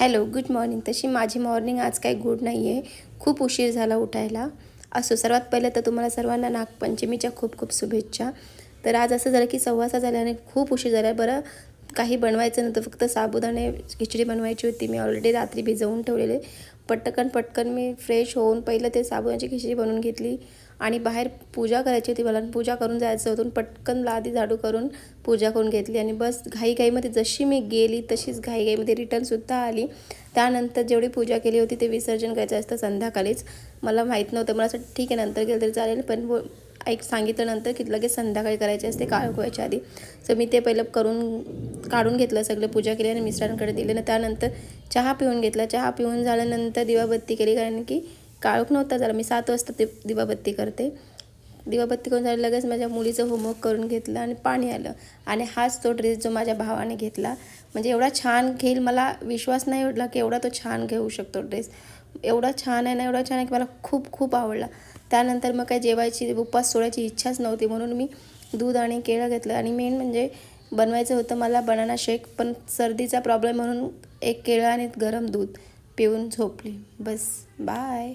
Hello good morning. तशी माझी morning आज काही गुड नाही आहे खूप उशीर झाला उठायला. असो सर्वात पहिले तर तुम्हाला सर्वांना नागपंचमीच्या खूप खूप शुभेच्छा. तर आज असं झालं की सव्वासा झाल्याने खूप उशीर झाला बरं काही बनवायचं नव्हतं फक्त साबुदाणे खिचडी बनवायची होती. मी ऑलरेडी रात्री भिजवून ठेवलेले. पटकन पटकन मी फ्रेश होऊन पहिलं ते साबुदाण्याची खिचडी बनवून घेतली आणि बाहेर पूजा करायची होती मला. पूजा करून जायचं होतं पटकन लादी झाडू करून पूजा करून घेतली. आणि बस घाईघाईमध्ये जशी मी गेली तशीच घाईघाईमध्ये रिटर्नसुद्धा आली. त्यानंतर जेवढी पूजा केली होती ते विसर्जन करायचं असतं संध्याकाळीच. मला माहीत नव्हतं. मला असं ठीक आहे नंतर गेलं तरी चालेल. पण एक सांगितल्यानंतर की लगेच संध्याकाळी करायचे असते काळ व्हायच्या आधी. सो मी ते पहिलं करून काढून घेतलं सगळं पूजा केली आणि मिस्टरांकडे दिलं. आणि त्यानंतर चहा पिऊन घेतला. चहा पिऊन झाल्यानंतर दिवाबत्ती केली कारण की काळोख नव्हता झाला. मी सात वाजता ते दिवाबत्ती करते. दिवाबत्ती करून झालं लगेच माझ्या मुलीचं होमवर्क करून घेतलं आणि पाणी आलं. आणि हाच तो ड्रेस जो माझ्या भावाने घेतला. म्हणजे एवढा छान घेईल मला विश्वास नाही वाटला की एवढा तो छान घेऊ शकतो ड्रेस. एवढा छान आहे ना एवढा छान आहे की मला खूप खूप आवडला. त्यानंतर मग काय जेवायची उपवास सोडायची इच्छाच नव्हती. म्हणून मी दूध आणि केळं घेतलं. आणि मेन म्हणजे बनवायचं होतं मला बनाना शेक पण सर्दीचा प्रॉब्लेम म्हणून एक केळं आणि गरम दूध पिऊन झोपली. बस बाय